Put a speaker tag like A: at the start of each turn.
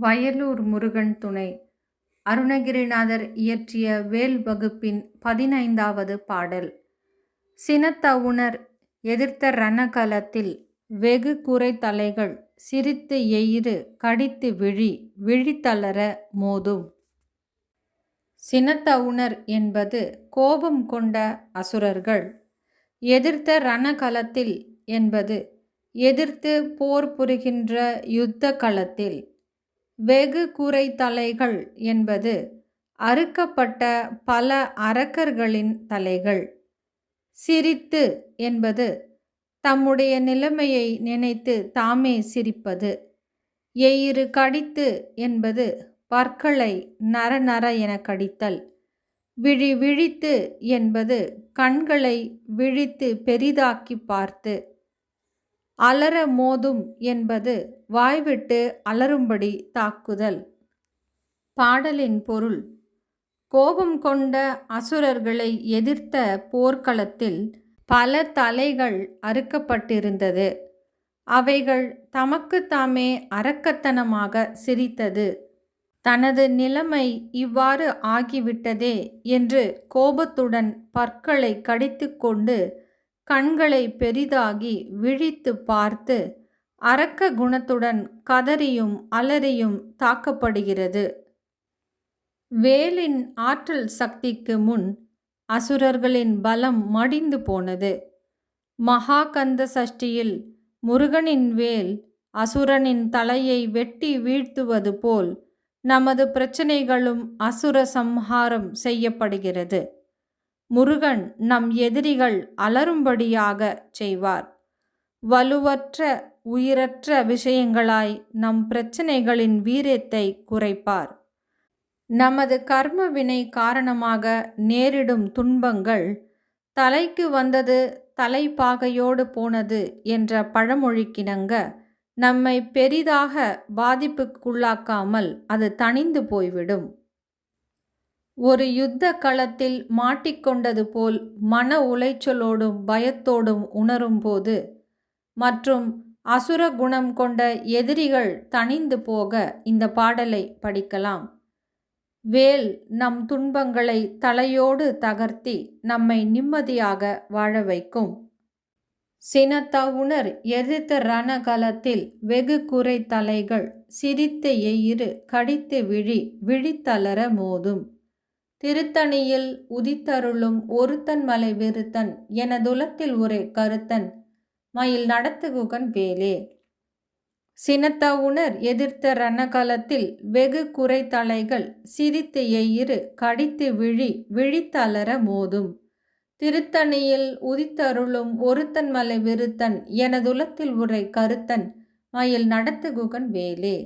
A: வயலூர் முருகன் துணை. அருணகிரிநாதர் இயற்றிய வேல் வகுப்பின் பதினைந்தாவது பாடல். சினத்தவுணர் எதிர்த்த ரணகலத்தில் வெகு குறை தலைகள் சிரித்து எயிறு கடித்து விழி விழித்தளர மோதும். சினத்தவுணர் என்பது கோபம் கொண்ட அசுரர்கள். எதிர்த்த ரணகலத்தில் என்பது எதிர்த்து போர் புரிகின்ற யுத்த களத்தில் வெகு குறை தலைகள் என்பது அறுக்கப்பட்ட பல அரக்கர்களின் தலைகள். சிரித்து என்பது தம்முடைய நிலைமையை நினைத்து தாமே சிரிப்பது. எயிறு கடித்து என்பது பற்களை நர நர என கடித்தல். விழி விழித்து என்பது கண்களை விழித்து பெரிதாக்கி பார்த்து. அலற மோதும் என்பது வாய்விட்டு அலறும்படி தாக்குதல். பாடலின் பொருள் கோபம் கொண்ட அசுரர்களை எதிர்த்த போர்க்களத்தில் பல தலைகள் அறுக்கப்பட்டிருந்தது. அவைகள் தமக்கு தாமே அரக்கத்தனமாக சிரித்தது. தனது நிலைமை இவ்வாறு ஆகிவிட்டதே என்று கோபத்துடன் பற்களை கடித்து கொண்டு கண்களை பெரிதாகி விழித்து பார்த்து அரக்க குணத்துடன் கதறியும் அலறியும் தாக்கப்படுகிறது. வேலின் ஆற்றல் சக்திக்கு முன் அசுரர்களின் பலம் மடிந்து போனது. மகாகந்த சஷ்டியில் முருகனின் வேல் அசுரனின் தலையை வெட்டி வீழ்த்துவது போல் நமது பிரச்சனைகளும் அசுர சம்ஹாரம் செய்யப்படுகிறது. முருகன் நம் எதிரிகள் அலரும்படியாக செய்வார். வலுவற்ற உயிரற்ற விஷயங்களாய் நம் பிரச்சனைகளின் வீரியத்தை குறைப்பார். நமது கர்ம வினை காரணமாக நேரிடும் துன்பங்கள் தலைக்கு வந்தது தலைப்பாகையோடு போனது என்ற பழமொழிக்கிணங்க நம்மை பெரிதாக பாதிப்புக்குள்ளாக்காமல் அது தணிந்து போய்விடும். ஒரு யுத்த களத்தில் மாட்டிக்கொண்டது போல் மன உளைச்சலோடும் பயத்தோடும் உணரும்போது மற்றும் அசுர குணம் கொண்ட எதிரிகள் தணிந்து போக இந்த பாடலை படிக்கலாம். வேல் நம் துன்பங்களை தலையோடு தகர்த்தி நம்மை நிம்மதியாக வாழ வைக்கும். சினத்தவுணர் எதிர்த்த ரணகலத்தில் வெகு குறை தலைகள் சிரித்த எயிறு கடித்து விழி விழித்தளர மோதும். திருத்தணியில் உதித்தருளும் ஒருத்தன் மலை வெறுத்தன் எனதுலத்தில் ஒரே கருத்தன். மயில் நடத்துகுகன் வேலே. சினத்தவுணர் எதிர்த்த ரணகலத்தில் வெகு குறை தலைகள் சிரித்து எயிறு கடித்து விழி விழித்தளர மோதும். திருத்தணியில் உதித்தருளும் ஒருத்தன் மலை விருத்தன் எனதுலத்தில் உரை கருத்தன். மயில் நடத்துகுகன் வேலே.